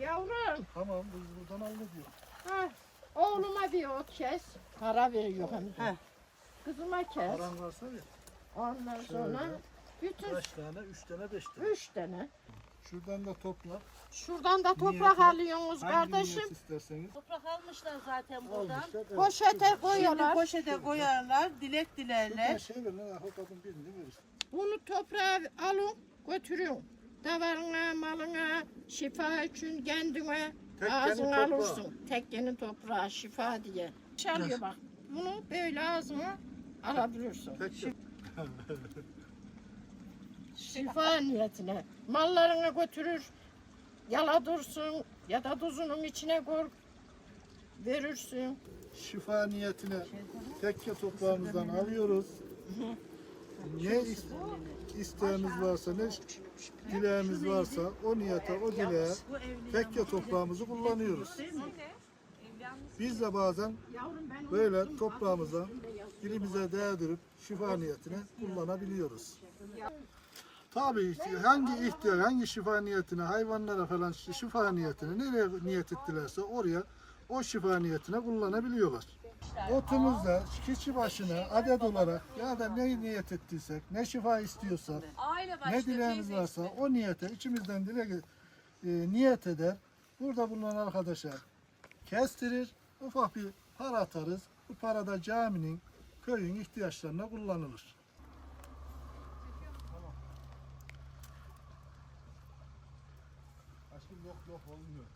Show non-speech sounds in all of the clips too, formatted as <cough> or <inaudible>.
Yavrum. Tamam biz buradan al ne diyor? Ha, oğluma bir ot kes. Para veriyor hem de. Heh. Kızıma kes. Paran varsa ver. Ondan sonra Şöyle. bütün Kaç tane? Üç tane, beş tane. üç tane. Şuradan da topla. Şuradan da toprak Niyeti- alıyorsunuz Hangi kardeşim. niyet isterseniz. Toprak almışlar zaten buradan. Almışlar. Evet. Poşete Şimdi koyuyorlar. poşete koyarlar, dilek Şuradan dilerler. şey ver lan. Hafiften birini verir. Bunu toprağa alın götürün. Davarına, malına, şifa için kendine Tekkenin ağzına toprağı. alırsın. Tekkenin toprağı şifa diye. Çalıyor bak. Bunu böyle ağzına alabilirsin. <laughs> Şifa niyetine. Mallarını götürür, yaladırsın ya da tuzunun içine koy, verirsin. şifa niyetine tekke toprağımızdan alıyoruz. Ne is- isteğimiz varsa, ne dileğimiz varsa o niyete, o dileğe tekke toprağımızı kullanıyoruz. Biz de bazen böyle toprağımıza dilimize değdirip şifa niyetine kullanabiliyoruz. Tabii hangi ihtiyar, hangi şifa niyetine, hayvanlara falan şifa niyetine nereye niyet ettilerse oraya o şifa niyetine kullanabiliyorlar. Otumuzda kişi başına adet olarak ya da ne niyet ettiysek, ne şifa istiyorsak, ne dileğimiz varsa o niyete içimizden dile e, niyet eder. Burada bulunan arkadaşa kestirir, ufak bir para atarız. Bu para da caminin, köyün ihtiyaçlarına kullanılır. Aşkım yok yok olmuyor.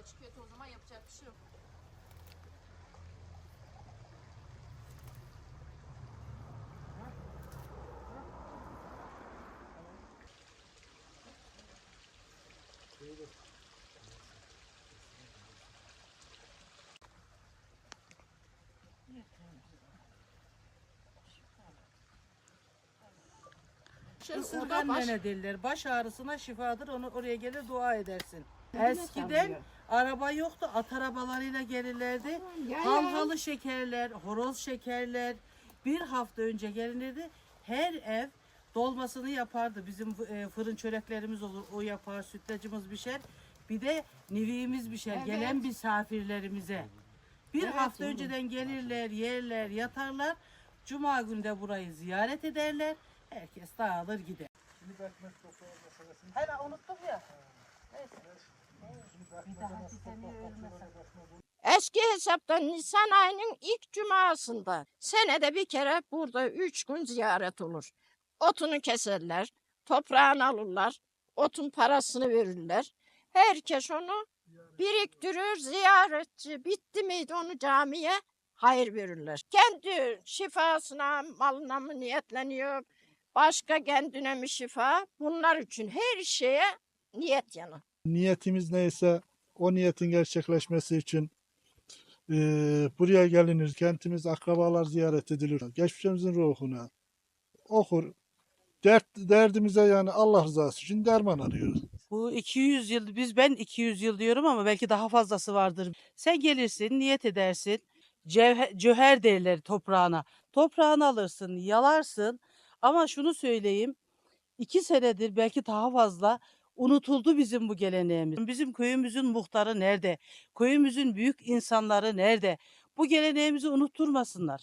Açık kötü o zaman yapacak bir şey yok. Da Isırgan baş- nene derler. Baş ağrısına şifadır. Onu oraya gelir dua edersin. Eskiden araba yoktu. At arabalarıyla gelirlerdi. Halhalı şekerler, horoz şekerler. Bir hafta önce gelinirdi. Her ev dolmasını yapardı. Bizim e, fırın çöreklerimiz olur. O yapar, sütlacımız pişer. Bir de nivimiz pişer. Evet. Gelen misafirlerimize. Bir Evet, hafta yavrum. önceden gelirler, yerler, yatarlar. Cuma günü de burayı ziyaret ederler. Herkes dağılır gider. Şimdi ekmek toprağı meselesini Hala unuttuk ya. Eski hesaptan Nisan ayının ilk cumasında senede bir kere burada üç gün ziyaret olur. Otunu keserler, toprağını alırlar, otun parasını verirler. Herkes onu biriktirir, ziyaretçi bitti miydi onu camiye hayır verirler. Kendi şifasına, malına mı niyetleniyor, başka kendine mi şifa? Bunlar için her şeye niyet yanı. niyetimiz neyse o niyetin gerçekleşmesi için eee, buraya gelinir. Kentimiz akrabalar ziyaret edilir. Geçmişimizin ruhuna okur. Dert, derdimize yani Allah rızası için derman arıyoruz. Bu 200 yıl, biz ben 200 yıl diyorum ama belki daha fazlası vardır. Sen gelirsin, niyet edersin. Cevher, cöher derler toprağına. Toprağını alırsın, yalarsın. Ama şunu söyleyeyim. iki senedir belki daha fazla unutuldu bizim bu geleneğimiz. Bizim köyümüzün muhtarı nerede? Köyümüzün büyük insanları nerede? Bu geleneğimizi unutturmasınlar.